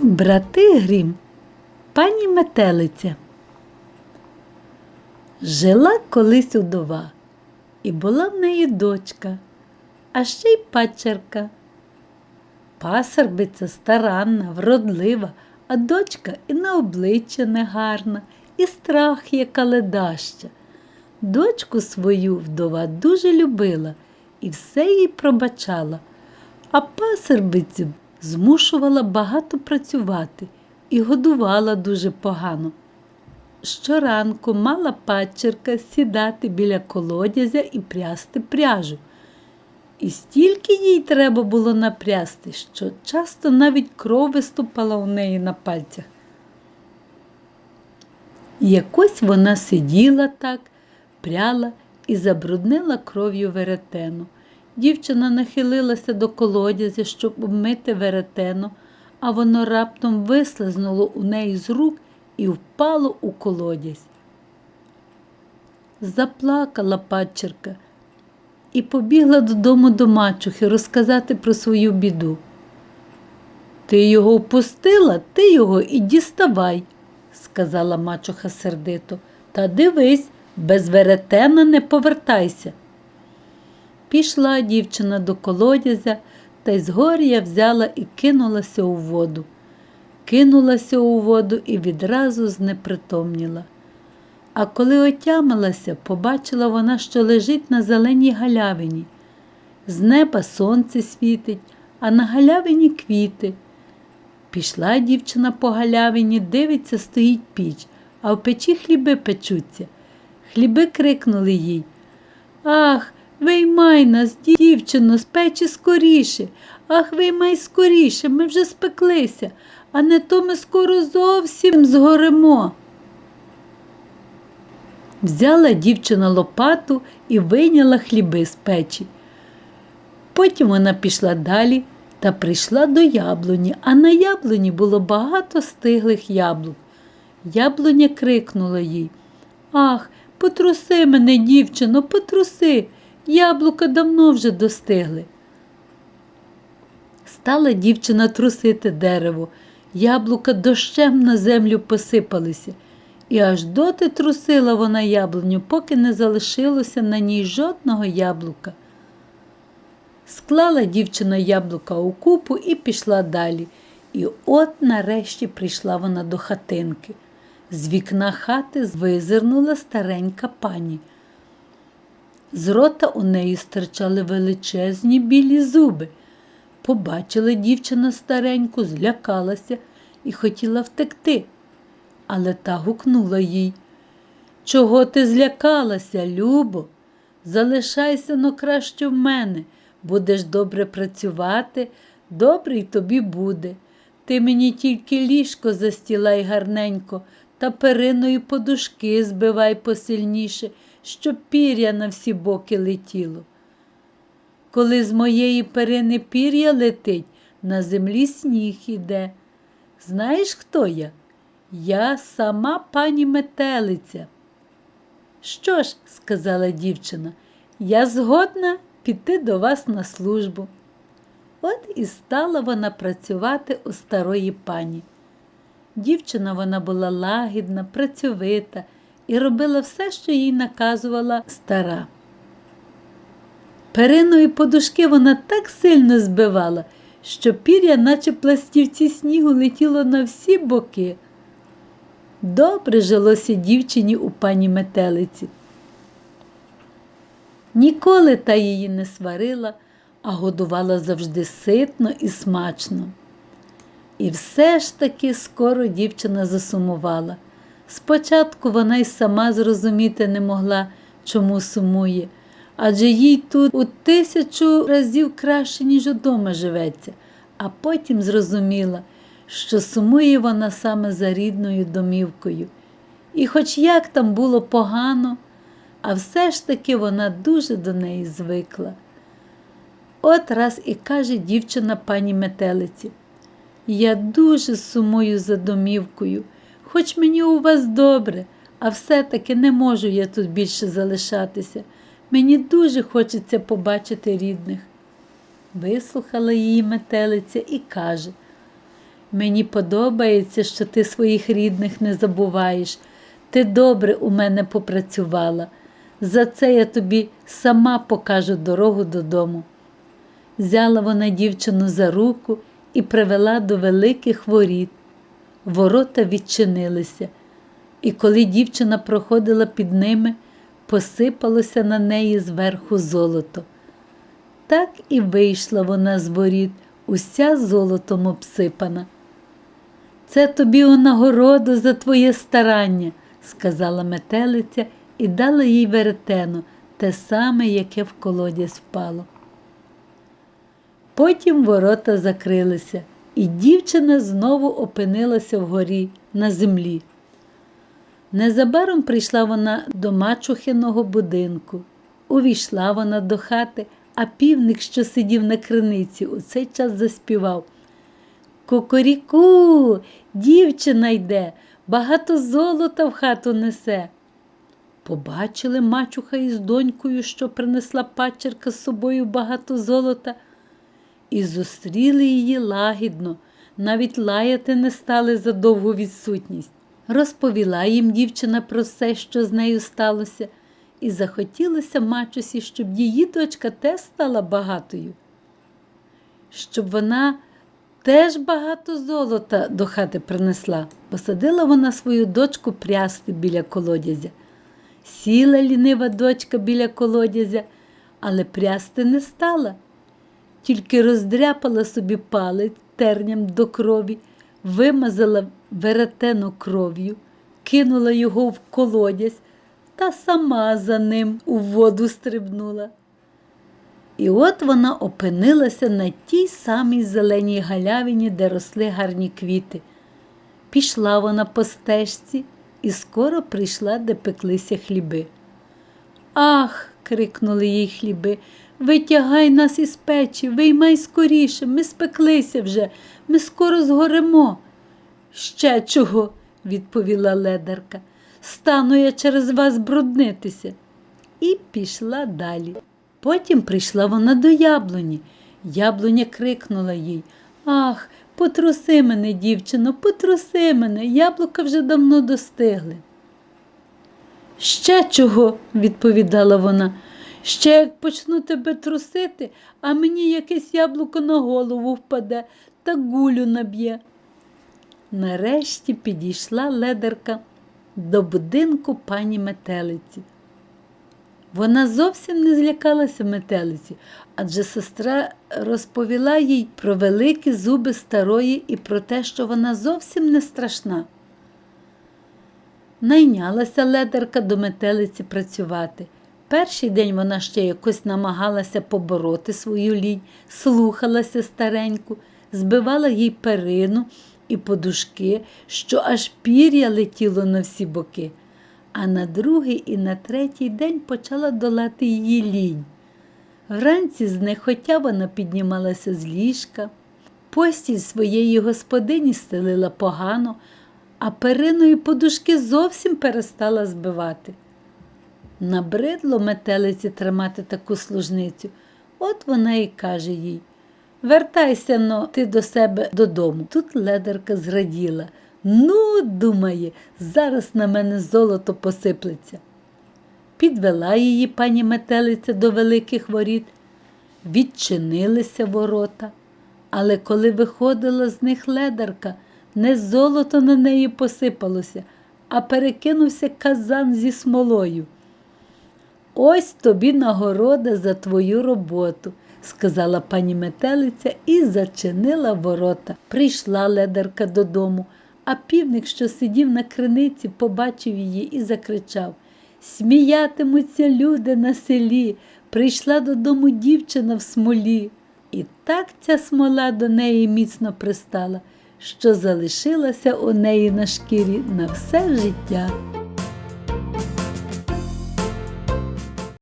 Брати Грім, пані метелиця. Жила колись удова, і була в неї дочка, а ще й пачерка. Пасербиця старанна, вродлива, а дочка і на обличчя негарна, і страх яка ледаща. Дочку свою вдова дуже любила і все їй пробачала, а пасербицю змушувала багато працювати і годувала дуже погано. Щоранку мала падчерка сідати біля колодязя і прясти пряжу. І стільки їй треба було напрясти, що часто навіть кров виступала у неї на пальцях. Якось вона сиділа так, пряла і забруднила кров'ю веретено. Дівчина нахилилася до колодязя, щоб обмити веретено, а воно раптом вислизнуло у неї з рук і впало у колодязь. Заплакала падчерка і побігла додому до мачухи розказати про свою біду. Ти його впустила, ти його і діставай, сказала мачуха сердито. Та дивись, без веретена не повертайся. Пішла дівчина до колодязя та й згор'я взяла і кинулася у воду. Кинулася у воду і відразу знепритомніла. А коли отямилася, побачила вона, що лежить на зеленій галявині. З неба сонце світить, а на галявині квіти. Пішла дівчина по галявині, дивиться, стоїть піч, а в печі хліби печуться. Хліби крикнули їй. Ах, виймай нас, дівчино, з печі скоріше. Ах, виймай скоріше, ми вже спеклися, а не то ми скоро зовсім згоремо. Взяла дівчина лопату і вийняла хліби з печі. Потім вона пішла далі та прийшла до яблуні, а на яблуні було багато стиглих яблук. Яблуня крикнула їй Ах, потруси мене, дівчино, потруси. Яблука давно вже достигли. Стала дівчина трусити дерево. Яблука дощем на землю посипалися, і аж доти трусила вона яблуню, поки не залишилося на ній жодного яблука. Склала дівчина яблука у купу і пішла далі. І от нарешті прийшла вона до хатинки. З вікна хати визирнула старенька пані. З рота у неї стирчали величезні білі зуби. Побачила дівчина стареньку, злякалася і хотіла втекти. Але та гукнула їй. Чого ти злякалася, Любо? Залишайся но краще в мене. Будеш добре працювати, добре й тобі буде. Ти мені тільки ліжко застілай гарненько та периною подушки збивай посильніше, щоб пір'я на всі боки летіло. Коли з моєї перини пір'я летить, на землі сніг іде. Знаєш, хто я? Я сама пані метелиця. Що ж, сказала дівчина, я згодна піти до вас на службу. От і стала вона працювати у старої пані. Дівчина вона була лагідна, працьовита і робила все, що їй наказувала стара. Периної подушки вона так сильно збивала, що пір'я, наче пластівці снігу, летіло на всі боки. Добре жилося дівчині у пані метелиці. Ніколи та її не сварила, а годувала завжди ситно і смачно. І все ж таки скоро дівчина засумувала. Спочатку вона й сама зрозуміти не могла, чому сумує, адже їй тут у тисячу разів краще, ніж удома живеться, а потім зрозуміла, що сумує вона саме за рідною домівкою. І хоч як там було погано, а все ж таки вона дуже до неї звикла. От раз і каже дівчина пані метелиці. Я дуже сумую за домівкою, хоч мені у вас добре, а все-таки не можу я тут більше залишатися. Мені дуже хочеться побачити рідних. Вислухала її метелиця і каже Мені подобається, що ти своїх рідних не забуваєш. Ти добре у мене попрацювала. За це я тобі сама покажу дорогу додому. Взяла вона дівчину за руку і привела до великих воріт. Ворота відчинилися, і коли дівчина проходила під ними, посипалося на неї зверху золото. Так і вийшла вона з воріт, уся золотом обсипана. Це тобі у нагороду за твоє старання, сказала метелиця і дала їй веретено, те саме, яке в колодязь впало. Потім ворота закрилися, і дівчина знову опинилася вгорі на землі. Незабаром прийшла вона до мачухиного будинку. Увійшла вона до хати, а півник, що сидів на криниці, у цей час заспівав. Кукуріку, дівчина йде, багато золота в хату несе. Побачили мачуха із донькою, що принесла пачерка з собою багато золота, і зустріли її лагідно, навіть лаяти не стали за довгу відсутність. Розповіла їм дівчина про все, що з нею сталося, і захотілося мачусі, щоб її дочка теж стала багатою, щоб вона теж багато золота до хати принесла. Посадила вона свою дочку прясти біля колодязя. Сіла лінива дочка біля колодязя, але прясти не стала, тільки роздряпала собі палець терням до крові, вимазала веретено кров'ю, кинула його в колодязь та сама за ним у воду стрибнула. І от вона опинилася на тій самій зеленій галявині, де росли гарні квіти. Пішла вона по стежці і скоро прийшла, де пеклися хліби. Ах, крикнули їй хліби, витягай нас із печі, виймай скоріше, ми спеклися вже, ми скоро згоремо. Ще чого, відповіла ледарка. Стану я через вас бруднитися. І пішла далі. Потім прийшла вона до яблуні. Яблуня крикнула їй Ах, потруси мене, дівчино, потруси мене, яблука вже давно достигли. Ще чого, відповідала вона. Ще як почну тебе трусити, а мені якесь яблуко на голову впаде та гулю наб'є. Нарешті підійшла ледерка до будинку пані метелиці. Вона зовсім не злякалася метелиці, адже сестра розповіла їй про великі зуби старої і про те, що вона зовсім не страшна. Найнялася ледерка до метелиці працювати. Перший день вона ще якось намагалася побороти свою лінь, слухалася стареньку, збивала їй перину і подушки, що аж пір'я летіло на всі боки. А на другий і на третій день почала долати її лінь. Вранці знехотя вона піднімалася з ліжка, постіль своєї господині стелила погано, а периною подушки зовсім перестала збивати. Набридло метелиці тримати таку служницю, от вона і каже їй Вертайся но ти до себе додому. Тут ледерка зраділа. Ну, думає, зараз на мене золото посиплеться. Підвела її пані метелиця до великих воріт, відчинилися ворота, але коли виходила з них ледарка, не золото на неї посипалося, а перекинувся казан зі смолою. Ось тобі нагорода за твою роботу, сказала пані метелиця і зачинила ворота. Прийшла ледарка додому, а півник, що сидів на криниці, побачив її і закричав Сміятимуться люди на селі, прийшла додому дівчина в смолі. І так ця смола до неї міцно пристала, що залишилася у неї на шкірі на все життя.